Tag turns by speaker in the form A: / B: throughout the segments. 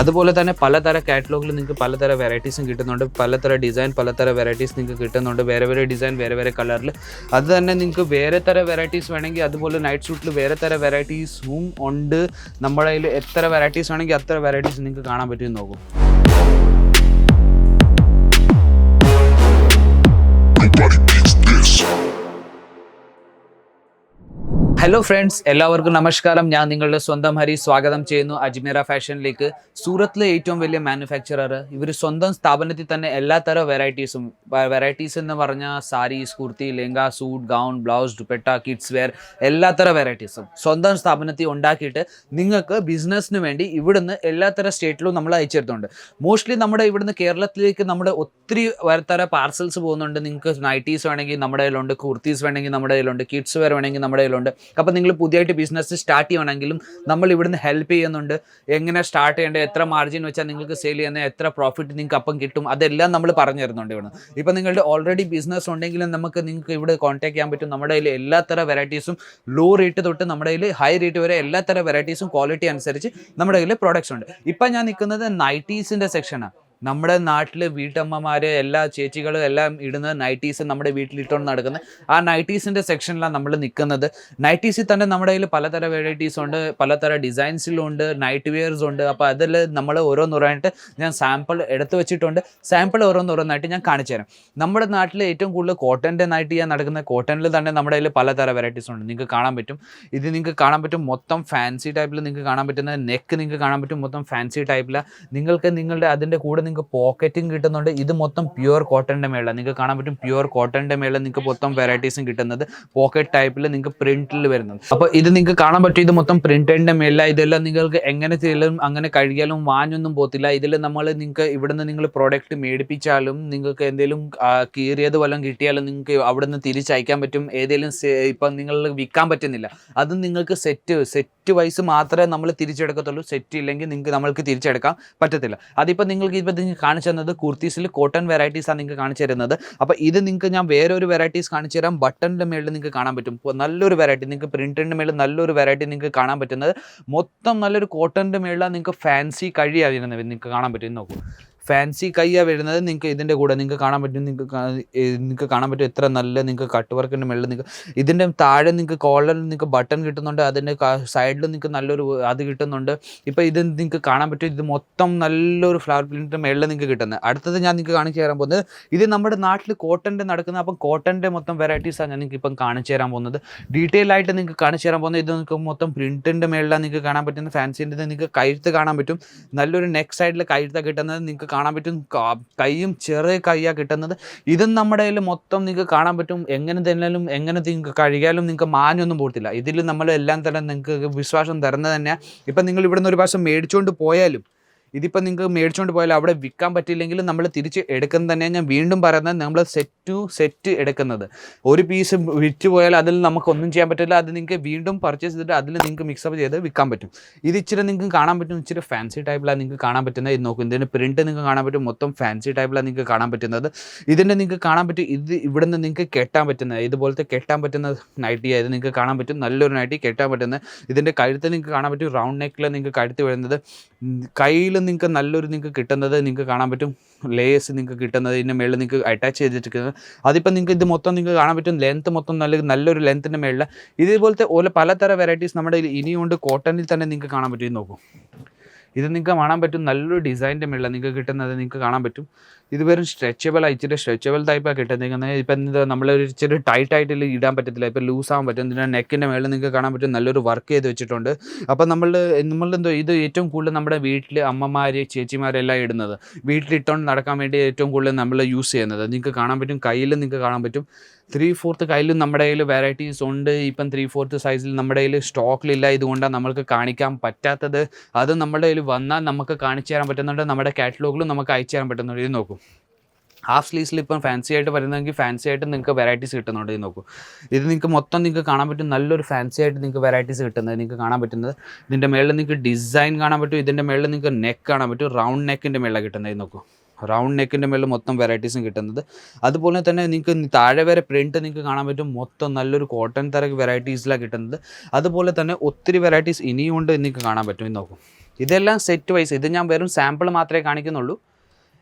A: അതുപോലെ തന്നെ പലതരം കാറ്റലോഗിൽ നിങ്ങൾക്ക് പലതരം വെറൈറ്റീസും കിട്ടുന്നുണ്ട്. പലതരം ഡിസൈൻ പലതരം വെറൈറ്റീസ് നിങ്ങൾക്ക് കിട്ടുന്നുണ്ട്. വേറെ വേറെ ഡിസൈൻ വേറെ വേറെ കളറിൽ അത് തന്നെ നിങ്ങൾക്ക് വേറെ തര വെറൈറ്റീസ് വേണമെങ്കിൽ അതുപോലെ നൈറ്റ് ഷൂട്ടിൽ വേറെ തര വെറൈറ്റീസും ഉണ്ട്. നമ്മുടെ കയ്യിൽ എത്ര വെറൈറ്റീസ് വേണമെങ്കിൽ അത്ര വെറൈറ്റീസ് നിങ്ങൾക്ക് കാണാൻ പറ്റുമെന്ന് നോക്കും. ഹലോ ഫ്രണ്ട്സ് എല്ലാവർക്കും നമസ്കാരം. ഞാൻ നിങ്ങളുടെ സ്വന്തം ഹരി സ്വാഗതം ചെയ്യുന്നു അജ്മീറ ഫാഷനിലേക്ക്. സൂറത്തിലെ ഏറ്റവും വലിയ മാനുഫാക്ചറർ ഇവർ സ്വന്തം സ്ഥാപനത്തിൽ തന്നെ എല്ലാ തരം വെറൈറ്റീസും വെറൈറ്റീസ് എന്ന് പറഞ്ഞാൽ saris kurti lehenga suit gown blouse dupatta kids wear എല്ലാ തരം വെറൈറ്റീസും സ്വന്തം സ്ഥാപനത്തിൽ ഉണ്ടാക്കിയിട്ട് നിങ്ങൾക്ക് ബിസിനസ്സിന് വേണ്ടി ഇവിടുന്ന് എല്ലാ തരം സ്റ്റേറ്റിലും നമ്മൾ അയച്ചിരുന്നുണ്ട് മോസ്റ്റ്ലി നമ്മുടെ ഇവിടുന്ന് കേരളത്തിലേക്ക് നമ്മുടെ ഒത്തിരി തര പാർസൽസ് പോകുന്നുണ്ട്. നിങ്ങൾക്ക് നൈറ്റീസ് വേണമെങ്കിൽ നമ്മുടെ കയ്യിലുണ്ട് കുർത്തീസ് വേണമെങ്കിൽ നമ്മുടെ കയ്യിലുണ്ട് കിഡ്സ് വെയർ വേണമെങ്കിൽ നമ്മുടെ കയ്യിലുണ്ട്. അപ്പോൾ നിങ്ങൾ പുതിയതായിട്ട് ബിസിനസ് സ്റ്റാർട്ട് ചെയ്യണമെങ്കിലും നമ്മൾ ഇവിടുന്ന് ഹെൽപ്പ് ചെയ്യുന്നുണ്ട്. എങ്ങനെ സ്റ്റാർട്ട് ചെയ്യേണ്ടത് എത്ര മാർജിൻ വെച്ചാൽ നിങ്ങൾക്ക് സെയിൽ ചെയ്യുന്നത് എത്ര പ്രോഫിറ്റ് നിങ്ങൾക്ക് അപ്പം കിട്ടും അതെല്ലാം നമ്മൾ പറഞ്ഞു തരുന്നുണ്ട് ഇവിടെ ഇപ്പം നിങ്ങളുടെ ഓൾറെഡി ബിസിനസ് ഉണ്ടെങ്കിലും നമുക്ക് നിങ്ങൾക്ക് ഇവിടെ കോൺടാക്ട് ചെയ്യാൻ പറ്റും. നമ്മുടെ കയ്യിൽ എല്ലാ തരം വെറൈറ്റീസും ലോ റേറ്റ് തൊട്ട് നമ്മുടെ കയ്യിൽ ഹൈ റേറ്റ് വരെ എല്ലാ തരം വെറൈറ്റീസും ക്വാളിറ്റി അനുസരിച്ച് നമ്മുടെ കയ്യിൽ പ്രോഡക്റ്റ്സ് ഉണ്ട്. ഇപ്പം ഞാൻ നിൽക്കുന്നത് നൈറ്റീസിന്റെ സെക്ഷനാണ് നമ്മുടെ നാട്ടിൽ വീട്ടമ്മമാർ എല്ലാ ചേച്ചികളും എല്ലാം ഇടുന്ന നൈറ്റീസ് നമ്മുടെ വീട്ടിലിട്ടുകൊണ്ട് നടക്കുന്നത് ആ നൈറ്റീസിന്റെ സെക്ഷനിലാണ് നമ്മൾ നിൽക്കുന്നത് നൈറ്റീസിൽ തന്നെ നമ്മുടെ കയ്യിൽ പലതരം വെറൈറ്റീസ് ഉണ്ട് പലതരം ഡിസൈൻസിലും ഉണ്ട് നൈറ്റ് വെയർസ് ഉണ്ട്. അപ്പോൾ അതിൽ നമ്മൾ ഓരോന്നോരോന്നായിട്ട് ഞാൻ സാമ്പിൾ എടുത്തു വെച്ചിട്ടുണ്ട്. സാമ്പിൾ ഓരോന്നോരോന്നായിട്ട് ഞാൻ കാണിച്ചു തരാം. നമ്മുടെ നാട്ടിൽ ഏറ്റവും കൂടുതൽ കോട്ടന്റെ നൈറ്റ് ചെയ്യാൻ നടക്കുന്ന കോട്ടണിൽ തന്നെ നമ്മുടെ കയ്യിൽ പലതരം വെറൈറ്റീസ് ഉണ്ട്. നിങ്ങൾക്ക് കാണാൻ പറ്റും. ഇത് നിങ്ങൾക്ക് കാണാൻ പറ്റും മൊത്തം ഫാൻസി ടൈപ്പിൽ നിങ്ങൾക്ക് കാണാൻ പറ്റുന്ന നെക്ക് നിങ്ങൾക്ക് കാണാൻ പറ്റും. മൊത്തം ഫാൻസി ടൈപ്പിലാണ് നിങ്ങൾക്ക് നിങ്ങളുടെ അതിന്റെ കൂടെ നിങ്ങൾക്ക് പോക്കറ്റും കിട്ടുന്നുണ്ട്. ഇത് മൊത്തം പ്യുവർ കോട്ടന്റെ മേളിൽ നിങ്ങൾക്ക് കാണാൻ പറ്റും പ്യുവർ കോട്ടന്റെ മേളിൽ നിങ്ങൾക്ക് മൊത്തം വെറൈറ്റീസും കിട്ടുന്നത്. പോക്കറ്റ് ടൈപ്പിൽ നിങ്ങൾക്ക് പ്രിന്റിൽ വരുന്നത്. അപ്പോൾ ഇത് നിങ്ങൾക്ക് കാണാൻ പറ്റും. ഇത് മൊത്തം പ്രിന്റിന്റെ മേളിൽ ഇതെല്ലാം നിങ്ങൾക്ക് എങ്ങനെ ചെയ്യലും അങ്ങനെ കഴുകിയാലും വാഞ്ഞൊന്നും പോത്തില്ല ഇതിൽ നമ്മൾ നിങ്ങൾക്ക് ഇവിടുന്ന് നിങ്ങൾ പ്രോഡക്റ്റ് മേടിപ്പിച്ചാലും നിങ്ങൾക്ക് എന്തെങ്കിലും കീറിയത് വല്ലതും കിട്ടിയാലും നിങ്ങൾക്ക് അവിടുന്ന് തിരിച്ചയക്കാൻ പറ്റും. ഏതെങ്കിലും ഇപ്പം നിങ്ങൾ വിൽക്കാൻ പറ്റുന്നില്ല. അത് നിങ്ങൾക്ക് സെറ്റ് സെറ്റ് വൈസ് മാത്രമേ നമ്മൾ തിരിച്ചെടുക്കത്തുള്ളൂ. സെറ്റ് ഇല്ലെങ്കിൽ നിങ്ങൾക്ക് നമ്മൾക്ക് തിരിച്ചെടുക്കാൻ പറ്റത്തില്ല. അതിപ്പോൾ നിങ്ങൾക്ക് ഇപ്പം കാണിച്ചു തന്നത് കുർത്തീസിൽ കോട്ടൺ വെറൈറ്റീസ് ആണ് നിങ്ങൾക്ക് കാണിച്ചു തരുന്നത്. അപ്പോൾ ഇത് നിങ്ങൾക്ക് ഞാൻ വേറൊരു വെറൈറ്റീസ് കാണിച്ചു തരാം. ബട്ടണിന്റെ മേളിൽ നിങ്ങൾക്ക് കാണാൻ പറ്റും. നല്ലൊരു വെറൈറ്റി നിങ്ങൾക്ക് പ്രിന്റിന്റെ മേളിൽ നല്ലൊരു വെറൈറ്റി നിങ്ങൾക്ക് കാണാൻ പറ്റുന്നത്. മൊത്തം നല്ലൊരു കോട്ടന്റെ മേളിലാണ് നിങ്ങൾക്ക് ഫാൻസി കഴിയാതിരുന്നത്. നിങ്ങൾക്ക് കാണാൻ പറ്റും. നോക്കൂ. ഫാൻസി കൈയാണ് വരുന്നത്. നിങ്ങൾക്ക് ഇതിന്റെ കൂടെ നിങ്ങൾക്ക് കാണാൻ പറ്റും. നിങ്ങൾക്ക് നിങ്ങൾക്ക് കാണാൻ പറ്റും എത്ര നല്ല നിങ്ങൾക്ക് കട്ട് വർക്കിന്റെ മുകളിൽ നിങ്ങൾക്ക് ഇതിന്റെ താഴെ നിങ്ങൾക്ക് കോളറിൽ നിങ്ങൾക്ക് ബട്ടൺ കിട്ടുന്നുണ്ട്. അതിന്റെ സൈഡിൽ നിങ്ങൾക്ക് നല്ലൊരു അത് കിട്ടുന്നുണ്ട്. ഇപ്പോൾ ഇത് നിങ്ങൾക്ക് കാണാൻ പറ്റും. ഇത് മൊത്തം നല്ലൊരു ഫ്ലവർ പ്രിന്റിന്റെ മുകളിൽ നിങ്ങൾക്ക് കിട്ടുന്നത്. അടുത്തത് ഞാൻ നിങ്ങൾക്ക് കാണിച്ചു തരാൻ പോകുന്നത്. ഇത് നമ്മുടെ നാട്ടിൽ കോട്ടന്റെ നടക്കുന്ന അപ്പം കോട്ടന്റെ മൊത്തം വെറൈറ്റീസാണ് ഞാൻ നിങ്ങൾക്ക് ഇപ്പം കാണിച്ചു തരാൻ പോകുന്നത്. ഡീറ്റെയിൽ ആയിട്ട് നിങ്ങൾക്ക് കാണിച്ചു തരാൻ പോകുന്നത്. ഇത് നിങ്ങൾക്ക് മൊത്തം പ്രിന്റിന്റെ മേളിലാണ് നിങ്ങൾക്ക് കാണാൻ പറ്റുന്ന ഫാൻസിന്റെ നിങ്ങൾക്ക് കഴുത്ത് കാണാൻ പറ്റും. നല്ലൊരു നെക്ക് സൈഡിൽ കഴുത്ത കിട്ടുന്നത്. നിങ്ങൾക്ക് കാണാൻ പറ്റും. കൈയും ചെറിയ കൈയാണ് കിട്ടുന്നത്. ഇതും നമ്മുടെ കയ്യിൽ മൊത്തം നിങ്ങൾക്ക് കാണാൻ പറ്റും. എങ്ങനെ തന്നാലും എങ്ങനെ നിങ്ങൾക്ക് കഴുകിയാലും നിങ്ങൾക്ക് മാഞ്ഞൊന്നും പോകത്തില്ല. ഇതിൽ നമ്മൾ എല്ലാം തന്നെ നിങ്ങൾക്ക് വിശ്വാസം തരുന്നത് തന്നെയാണ് ഇപ്പം നിങ്ങൾ ഇവിടുന്ന് ഒരു പ്രാവശ്യം മേടിച്ചുകൊണ്ട് പോയാലും ഇതിപ്പോൾ നിങ്ങൾക്ക് മേടിച്ചുകൊണ്ട് പോയാലും അവിടെ വിൽക്കാൻ പറ്റില്ലെങ്കിൽ നമ്മൾ തിരിച്ച് എടുക്കുന്നത് തന്നെയാണ് ഞാൻ വീണ്ടും പറയുന്നത് നമ്മൾ സെറ്റ് ടു സെറ്റ് എടുക്കുന്നത്. ഒരു പീസ് വിറ്റ് പോയാൽ അതിൽ നമുക്ക് ഒന്നും ചെയ്യാൻ പറ്റില്ല. അത് നിങ്ങൾക്ക് വീണ്ടും പർച്ചേസ് ചെയ്തിട്ട് അതിൽ നിങ്ങൾക്ക് മിക്സപ്പ് ചെയ്ത് വിൽക്കാൻ പറ്റും. ഇത് ഇച്ചിരി നിങ്ങൾക്ക് കാണാൻ പറ്റും. ഇച്ചിരി ഫാൻസി ടൈപ്പിലാണ് നിങ്ങൾക്ക് കാണാൻ പറ്റുന്നത്. ഇത് നോക്കും ഇതിന്റെ പ്രിന്റ് നിങ്ങൾക്ക് കാണാൻ പറ്റും. മൊത്തം ഫാൻസി ടൈപ്പിലാണ് നിങ്ങൾക്ക് കാണാൻ പറ്റുന്നത്. ഇതിന്റെ നിങ്ങൾക്ക് കാണാൻ പറ്റും. ഇത് ഇവിടുന്ന് നിങ്ങൾക്ക് കെട്ടാൻ പറ്റുന്നത്. ഇതുപോലത്തെ കെട്ടാൻ പറ്റുന്ന നൈറ്റി ആയത് നിങ്ങൾക്ക് കാണാൻ പറ്റും. നല്ലൊരു നൈറ്റി കെട്ടാൻ പറ്റുന്നത്. ഇതിന്റെ കഴുത്ത് നിങ്ങൾക്ക് കാണാൻ പറ്റും. റൗണ്ട് നെക്കിൽ നിങ്ങൾക്ക് കഴുത്ത് വരുന്നത്. കയ്യിൽ നിങ്ങൾക്ക് നല്ലൊരു നിങ്ങൾക്ക് കിട്ടുന്നത് നിങ്ങൾക്ക് കാണാൻ പറ്റും. ലേസ് നിങ്ങൾക്ക് കിട്ടുന്നത് ഇതിന്റെ മേളിൽ നിങ്ങൾക്ക് അറ്റാച്ച് ചെയ്തിരിക്കുന്നത്. അതിപ്പോൾ നിങ്ങൾക്ക് ഇത് മൊത്തം നിങ്ങൾക്ക് കാണാൻ പറ്റും. ലെങ്ത് മൊത്തം നല്ല നല്ലൊരു ലെങ്ത്തിന്റെ മേളിൽ ഇതേപോലത്തെ ഓല പലതരം വെറൈറ്റീസ് നമ്മുടെ ഇനിയുണ്ട്. കോട്ടണിൽ തന്നെ നിങ്ങൾക്ക് കാണാൻ പറ്റും. നോക്കൂ. ഇത് നിങ്ങൾക്ക് കാണാൻ പറ്റും നല്ലൊരു ഡിസൈന്റെ മേളിൽ നിങ്ങൾക്ക് കിട്ടുന്നത് നിങ്ങൾക്ക് കാണാൻ പറ്റും. ഇത് വെറും സ്ട്രെച്ചബിൾ ഇച്ചിരി സ്ട്രെച്ചബിൾ ടൈപ്പാണ് കിട്ടുന്നത് ഇപ്പം എന്താ നമ്മൾ ഇച്ചിരി ടൈറ്റ് ആയിട്ട് ഇടാൻ പറ്റത്തില്ല. ഇപ്പം ലൂസ് ആകാൻ പറ്റും. ഇതിന്റെ നെക്കിന്റെ മേളിൽ നിങ്ങൾക്ക് കാണാൻ പറ്റും നല്ലൊരു വർക്ക് ചെയ്ത് വെച്ചിട്ടുണ്ട്. അപ്പം നമ്മൾ നമ്മളെന്തോ ഇത് ഏറ്റവും കൂടുതൽ നമ്മുടെ വീട്ടിൽ അമ്മമാർ ചേച്ചിമാരെല്ലാം ഇടുന്നത്. വീട്ടിലിട്ടുകൊണ്ട് നടക്കാൻ വേണ്ടി ഏറ്റവും കൂടുതൽ നമ്മൾ യൂസ് ചെയ്യുന്നത്. നിങ്ങൾക്ക് കാണാൻ പറ്റും കയ്യിൽ നിങ്ങൾക്ക് കാണാൻ പറ്റും. ത്രീ ഫോർത്ത് കയ്യിലും നമ്മുടെ കയ്യിൽ വെറൈറ്റീസ് ഉണ്ട്. ഇപ്പം ത്രീ ഫോർത്ത് സൈസിൽ നമ്മുടെ കയ്യിൽ സ്റ്റോക്കിലില്ല ഇതുകൊണ്ടാണ് നമ്മൾക്ക് കാണിക്കാൻ പറ്റാത്തത്. അത് നമ്മുടെ കയ്യിൽ വന്നാൽ നമുക്ക് കാണിച്ചു തരാൻ പറ്റുന്നുണ്ട്. നമ്മുടെ കാറ്റലോഗിലും നമുക്ക് അയച്ചു തരാൻ പറ്റുന്നുണ്ട്. ഇത് നോക്കും. ഹാഫ് സ്ലീവ്സിൽ ഇപ്പം ഫാൻസി ആയിട്ട് വരുന്നതെങ്കിൽ ഫാൻസി ആയിട്ട് നിങ്ങൾക്ക് വെറൈറ്റീസ് കിട്ടുന്നുണ്ട്. ഇത് നോക്കൂ. ഇത് നിങ്ങൾക്ക് മൊത്തം നിങ്ങൾക്ക് കാണാൻ പറ്റും. നല്ലൊരു ഫാൻസി ആയിട്ട് നിങ്ങൾക്ക് വെറൈറ്റീസ് കിട്ടുന്നത് നിങ്ങൾക്ക് കാണാൻ പറ്റുന്നത്. ഇതിന്റെ മേളിൽ നിങ്ങൾക്ക് ഡിസൈൻ കാണാൻ പറ്റും. ഇതിന്റെ മേളിൽ നിങ്ങൾക്ക് നെക്ക് കാണാൻ പറ്റും. റൗണ്ട് നെക്കിന്റെ മേളിലാണ് കിട്ടുന്നത്. ഇത് നോക്കൂ. റൗണ്ട് നെക്കിന്റെ മേളിൽ മൊത്തം വെറൈറ്റീസും കിട്ടുന്നത്. അതുപോലെ തന്നെ നിങ്ങൾക്ക് താഴെ വരെ പ്രിന്റ് നിങ്ങൾക്ക് കാണാൻ പറ്റും. മൊത്തം നല്ലൊരു കോട്ടൺ തര വെറൈറ്റീസിലാണ് കിട്ടുന്നത്. അതുപോലെ തന്നെ ഒത്തിരി വെറൈറ്റീസ് ഇനിയും ഉണ്ട് നിങ്ങൾക്ക് കാണാൻ പറ്റും. നോക്കും. ഇതെല്ലാം സെറ്റ് വൈസ് ഇത് ഞാൻ വെറും സാമ്പിൾ മാത്രമേ കാണിക്കുന്നുള്ളൂ.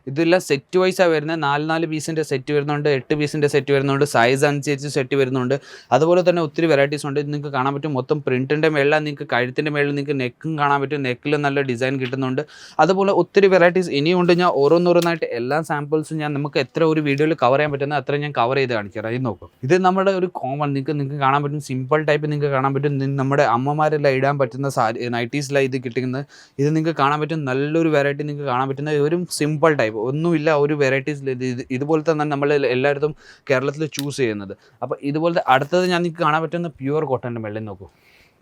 A: ഇതെല്ലാം സെറ്റ് വൈസാണ് വരുന്നത്. നാല് നാല് പീസിന്റെ സെറ്റ് വരുന്നുണ്ട് എട്ട് പീസിന്റെ സെറ്റ് വരുന്നുണ്ട് സൈസ് അനുസരിച്ച് സെറ്റ് വരുന്നുണ്ട്. അതുപോലെ തന്നെ ഒത്തിരി വെറൈറ്റീസ് ഉണ്ട്. നിങ്ങൾക്ക് കാണാൻ പറ്റും. മൊത്തം പ്രിന്റിന്റെ മേളിൽ നിങ്ങൾക്ക് കഴുത്തിന്റെ മേളിൽ നിങ്ങൾക്ക് നെക്കും കാണാൻ പറ്റും. നെക്കിൽ നല്ല ഡിസൈൻ കിട്ടുന്നുണ്ട്. അതുപോലെ ഒത്തിരി വെറൈറ്റീസ് ഇനിയുണ്ട്. ഞാൻ ഓരോന്നോരോന്നായിട്ട് എല്ലാ സാമ്പിൾസും ഞാൻ നമുക്ക് എത്ര ഒരു വീഡിയോയിൽ കവർ ചെയ്യാൻ പറ്റുന്ന അത്ര ഞാൻ കവർ ചെയ്ത് കാണിക്കാം. ഇത് നോക്കും. ഇത് നമ്മുടെ ഒരു കോമൺ നിങ്ങൾക്ക് നിങ്ങൾക്ക് കാണാൻ പറ്റും. സിമ്പിൾ ടൈപ്പ് നിങ്ങൾക്ക് കാണാൻ പറ്റും. നമ്മുടെ അമ്മമാരെല്ലാം ഇടാൻ പറ്റുന്ന സാരി നൈറ്റീസിലാണ് ഇത് കിട്ടുന്നത്. ഇത് നിങ്ങൾക്ക് കാണാൻ പറ്റും. നല്ലൊരു വെറൈറ്റി നിങ്ങൾക്ക് കാണാൻ പറ്റുന്ന ഒരു സിമ്പിൾ ടൈപ്പ് ഒന്നുമില്ല ഒരു വെറൈറ്റീസ് ഇത് ഇത് ഇതുപോലത്തെ തന്നെ നമ്മൾ എല്ലായിടത്തും കേരളത്തിൽ ചൂസ് ചെയ്യുന്നത്. അപ്പോൾ ഇതുപോലത്തെ അടുത്തത് ഞാൻ നിങ്ങൾക്ക് കാണാൻ പറ്റുന്ന പ്യുവർ കോട്ടന്റെ മെള്ളിൽ നോക്കൂ.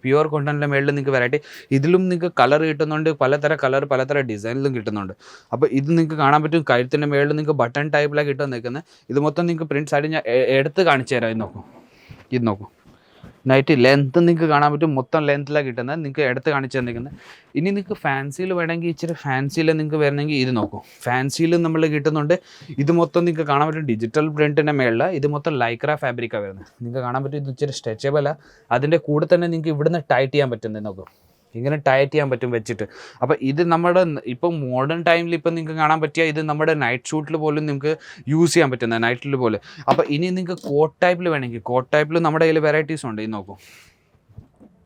A: പ്യുവർ കോട്ടന്റെ മേളിൽ നിങ്ങൾക്ക് വെറൈറ്റി ഇതിലും നിങ്ങൾക്ക് കളർ കിട്ടുന്നുണ്ട് പലതരം കളർ പലതരം ഡിസൈനിലും കിട്ടുന്നുണ്ട്. അപ്പോൾ ഇത് നിങ്ങൾക്ക് കാണാൻ പറ്റും കഴുത്തിന്റെ മേളിൽ നിങ്ങൾക്ക് ബട്ടൺ ടൈപ്പിലാണ് കിട്ടാൻ നിൽക്കുന്നത് ഇത് മൊത്തം നിങ്ങൾക്ക് പ്രിന്റ് സൈഡ് ഞാൻ എടുത്ത് കാണിച്ചു തരാം ഇത് നോക്കൂ. ഇത് നോക്കൂ. നൈറ്റ് ലെങ്ത്ത് നിങ്ങൾക്ക് കാണാൻ പറ്റും. മൊത്തം ലെങ്ത്തിലാണ് കിട്ടുന്നത്. നിങ്ങൾക്ക് എടുത്ത് കാണിച്ചു തന്നിരിക്കുന്നത്. ഇനി നിങ്ങൾക്ക് ഫാൻസിയിൽ വേണമെങ്കിൽ ഇച്ചിരി ഫാൻസിയിൽ നിങ്ങൾക്ക് വരണമെങ്കിൽ ഇത് നോക്കൂ. ഫാൻസിയിൽ നമ്മൾ കിട്ടുന്നുണ്ട്. ഇത് മൊത്തം നിങ്ങൾക്ക് കാണാൻ പറ്റും. ഡിജിറ്റൽ പ്രിന്റിന്റെ മേളിൽ ഇത് മൊത്തം ലൈക്ര ഫാബ്രിക്കാണ് വരുന്നത്. നിങ്ങൾക്ക് കാണാൻ പറ്റും. ഇത് ഇച്ചിരി സ്ട്രെച്ചബിളാണ് അതിന്റെ കൂടെ തന്നെ നിങ്ങൾക്ക് ഇവിടുന്ന് ടൈറ്റ് ചെയ്യാൻ പറ്റുന്നത്. നോക്കൂ. ഇങ്ങനെ ടൈറ്റ് ചെയ്യാൻ പറ്റും വെച്ചിട്ട്. അപ്പോൾ ഇത് നമ്മുടെ ഇപ്പം മോഡേൺ ടൈമിൽ ഇപ്പം നിങ്ങൾക്ക് കാണാൻ പറ്റിയ ഇത് നമ്മുടെ നൈറ്റ് ഷൂട്ടിൽ പോലും നിങ്ങൾക്ക് യൂസ് ചെയ്യാൻ പറ്റുന്ന നൈറ്റിൽ പോലെ. അപ്പോൾ ഇനി നിങ്ങൾക്ക് കോട്ട് ടൈപ്പിൽ വേണമെങ്കിൽ കോട്ട് ടൈപ്പിൽ നമ്മുടെ കയ്യിൽ വെറൈറ്റീസ് ഉണ്ട്. ഇത് നോക്കൂ.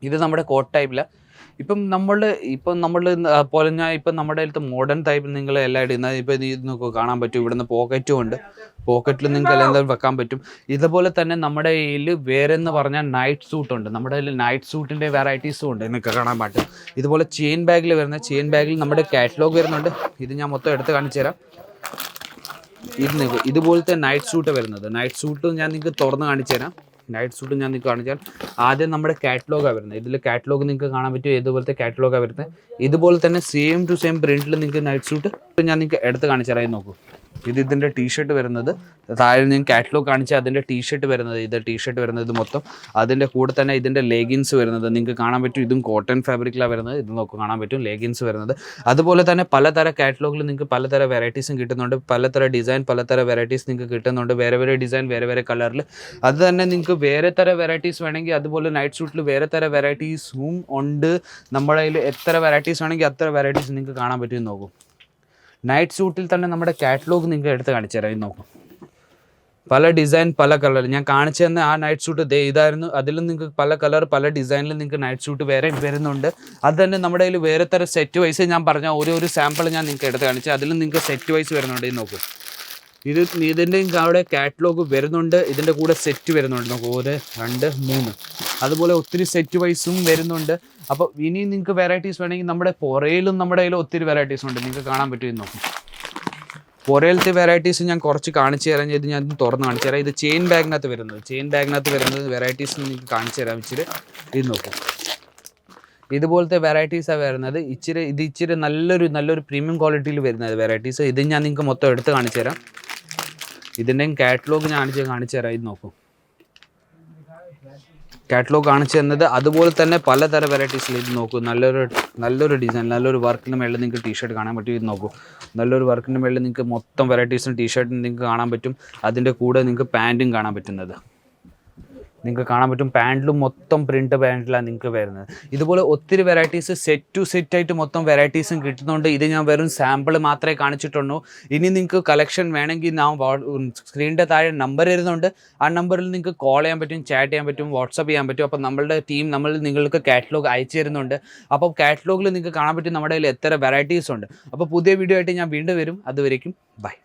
A: ഇത് നമ്മുടെ കോട്ട് ടൈപ്പിലാണ് ഇപ്പം നമ്മൾ ഇപ്പം നമ്മൾ പോലെ ഞാൻ ഇപ്പം നമ്മുടെ അടുത്ത് മോഡേൺ ടൈപ്പ് നിങ്ങൾ എല്ലാം ഇടുന്നത് ഇപ്പം ഇത് കാണാൻ പറ്റും ഇവിടുന്ന് പോക്കറ്റും ഉണ്ട്. പോക്കറ്റിൽ നിങ്ങൾക്ക് എല്ലാം വെക്കാൻ പറ്റും. ഇതുപോലെ തന്നെ നമ്മുടെ കയ്യിൽ വേറെ എന്ന് പറഞ്ഞാൽ നൈറ്റ് സൂട്ട് ഉണ്ട്. നമ്മുടെ കയ്യിൽ നൈറ്റ് സൂട്ടിന്റെ വെറൈറ്റീസും ഉണ്ട് നിങ്ങൾക്ക് കാണാൻ പറ്റും. ഇതുപോലെ ചെയിൻ ബാഗിൽ വരുന്ന ചെയിൻ ബാഗിൽ നമ്മുടെ കാറ്റലോഗ് വരുന്നുണ്ട്. ഇത് ഞാൻ മൊത്തം എടുത്ത് കാണിച്ചു തരാം. ഇത് നിങ്ങൾക്ക് ഇതുപോലത്തെ നൈറ്റ് സൂട്ട് വരുന്നത്. നൈറ്റ് സൂട്ട് ഞാൻ നിങ്ങൾക്ക് തുറന്ന് കാണിച്ചു തരാം. നൈറ്റ് സൂട്ട് ഞാൻ നിങ്ങൾക്ക് കാണിച്ചാൽ ആദ്യം നമ്മുടെ കാറ്റലോഗാണ് വരുന്നത്. ഇതിൽ കാറ്റലോഗ് നിങ്ങൾക്ക് കാണാൻ പറ്റും ഇതുപോലത്തെ കാറ്റലോഗാണ് വരുന്നത്. ഇതുപോലെ തന്നെ സെയിം ടു സെയിം പ്രിന്റിൽ നിങ്ങൾക്ക് നൈറ്റ് സൂട്ട് ഞാൻ നിങ്ങൾക്ക് എടുത്ത് കാണിച്ചാലായി നോക്കൂ. ഇത് ഇതിന്റെ ടീഷർട്ട് വരുന്നത്. താഴെ ഞാൻ കാറ്റലോഗ് കാണിച്ച അതിന്റെ ടീഷർട്ട് വരുന്നത് ഇത് ടീഷർട്ട് വരുന്നത് മൊത്തം. അതിന്റെ കൂടെ തന്നെ ഇതിന്റെ ലെഗിൻസ് വരുന്നത്. നിങ്ങൾക്ക് കാണാൻ പറ്റും ഇതും കോട്ടൺ ഫാബ്രിക്കിലാണ് വരുന്നത്. ഇത് നോക്കും കാണാൻ പറ്റും ലെഗിൻസ് വരുന്നത്. അതുപോലെ തന്നെ പലതരം കാറ്റലോഗിൽ നിങ്ങൾക്ക് പലതര വെറൈറ്റീസും കിട്ടുന്നുണ്ട്. പലതര ഡിസൈൻ പലതര വെറൈറ്റീസ് നിങ്ങൾക്ക് കിട്ടുന്നുണ്ട്. വേറെ വേറെ ഡിസൈൻ വേറെ വേറെ കളറിൽ അത് തന്നെ നിങ്ങൾക്ക് വേറെ തര വെറൈറ്റീസ് വേണമെങ്കിൽ അതുപോലെ നൈറ്റ് ഷൂട്ടിൽ വേറെ തര വെറൈറ്റീസും ഉണ്ട്. നമ്മുടെ കയ്യിൽ എത്ര വെറൈറ്റീസ് വേണമെങ്കിൽ അത്ര വെറൈറ്റീസ് നിങ്ങൾക്ക് കാണാൻ പറ്റുമെന്ന് നോക്കും. നൈറ്റ് സ്യൂട്ടിൽ തന്നെ നമ്മുടെ കാറ്റലോഗ് നിങ്ങൾക്ക് എടുത്ത് കാണിച്ചു തരാം. നോക്കും. പല ഡിസൈൻ പല കളർ ഞാൻ കാണിച്ചു തന്ന ആ നൈറ്റ് സ്യൂട്ട് ദേ ഇതായിരുന്നു. അതിലും നിങ്ങൾക്ക് പല കളർ പല ഡിസൈനിൽ നിങ്ങൾക്ക് നൈറ്റ് സ്യൂട്ട് വേറെ വരുന്നുണ്ട്. അത് തന്നെ നമ്മുടെ കയ്യിൽ വേറെ തരം സെറ്റ് വൈസ് ഞാൻ പറഞ്ഞ ഓരോ ഒരു സാമ്പിൾ ഞാൻ നിങ്ങൾക്ക് എടുത്ത് കാണിച്ചു അതിലും നിങ്ങൾക്ക് സെറ്റ് വൈസ് വരുന്നുണ്ട്. നോക്കും. ഇത് ഇതിന്റെയും അവിടെ കാറ്റലോഗ് വരുന്നുണ്ട്. ഇതിന്റെ കൂടെ സെറ്റ് വരുന്നുണ്ട്. നമുക്ക് ഒരു രണ്ട് മൂന്ന്. അതുപോലെ ഒത്തിരി സെറ്റ് വൈസും വരുന്നുണ്ട്. അപ്പോൾ ഇനി നിങ്ങൾക്ക് വെറൈറ്റീസ് വേണമെങ്കിൽ നമ്മുടെ പുറയിലും നമ്മുടെ കയ്യിലും ഒത്തിരി വെറൈറ്റീസ് ഉണ്ട്. നിങ്ങൾക്ക് കാണാൻ പറ്റുമെന്ന് നോക്കും. പുറയിലത്തെ വെറൈറ്റീസ് ഞാൻ കുറച്ച് കാണിച്ചു തരാം. ഇത് ഞാൻ തുറന്ന് കാണിച്ചു തരാം. ഇത് ചെയിൻ ബാഗിനകത്ത് വരുന്നത്. ചെയിൻ ബാഗിനകത്ത് വരുന്നത് വെറൈറ്റീസ് നിങ്ങൾക്ക് കാണിച്ചു തരാം ഇച്ചിരി. ഇത് നോക്കും. ഇതുപോലത്തെ വെറൈറ്റീസാണ് വരുന്നത്. ഇച്ചിരി ഇത് ഇച്ചിരി നല്ലൊരു നല്ലൊരു പ്രീമിയം ക്വാളിറ്റിയിൽ വരുന്നത് വെറൈറ്റീസ് ഇത് ഞാൻ നിങ്ങൾക്ക് മൊത്തം എടുത്ത് കാണിച്ചു തരാം. ഇതിന്റെയും കാറ്റലോഗ് ഞാൻ കാണിച്ച് തരാം. ഇത് നോക്കൂ. കാറ്റലോഗ് കാണിച്ചു തന്നത് അതുപോലെ തന്നെ പലതരം വെറൈറ്റീസിൽ ഇത് നോക്കൂ. നല്ലൊരു നല്ലൊരു ഡിസൈൻ നല്ലൊരു വർക്കിന്റെ മേളിൽ നിങ്ങൾക്ക് ടീഷർട്ട് കാണാൻ പറ്റും. ഇത് നോക്കൂ. നല്ലൊരു വർക്കിന്റെ മേളിൽ നിങ്ങൾക്ക് മൊത്തം വെറൈറ്റീസും ടീഷർട്ടും നിങ്ങൾക്ക് കാണാൻ പറ്റും. അതിന്റെ കൂടെ നിങ്ങൾക്ക് പാന്റും കാണാൻ പറ്റുന്നത്. നിങ്ങൾക്ക് കാണാൻ പറ്റും പാന്റിലും മൊത്തം പ്രിന്റ് പാന്റിലാണ് നിങ്ങൾക്ക് വരുന്നത്. ഇതുപോലെ ഒത്തിരി വെറൈറ്റീസ് സെറ്റ് ടു സെറ്റ് ആയിട്ട് മൊത്തം വെറൈറ്റീസും കിട്ടുന്നുണ്ട്. ഇത് ഞാൻ വെറും സാമ്പിൾ മാത്രമേ കാണിച്ചിട്ടുള്ളൂ. ഇനി നിങ്ങൾക്ക് കളക്ഷൻ വേണമെങ്കിൽ ഞാൻ സ്ക്രീനിന്റെ താഴെ നമ്പർ വരുന്നുണ്ട് ആ നമ്പറിൽ നിങ്ങൾക്ക് കോൾ ചെയ്യാൻ പറ്റും ചാറ്റ് ചെയ്യാൻ പറ്റും വാട്സപ്പ് ചെയ്യാൻ പറ്റും. അപ്പോൾ നമ്മളുടെ ടീം നമ്മൾ നിങ്ങൾക്ക് കാറ്റലോഗ് അയച്ചു തരുന്നുണ്ട്. അപ്പോൾ കാറ്റലോഗിൽ നിങ്ങൾക്ക് കാണാൻ പറ്റും നമ്മുടെ കയ്യിൽ എത്ര വെറൈറ്റീസ് ഉണ്ട്. അപ്പോൾ പുതിയ വീഡിയോ ആയിട്ട് ഞാൻ വീണ്ടും വരും. അതുവരേക്കും ബൈ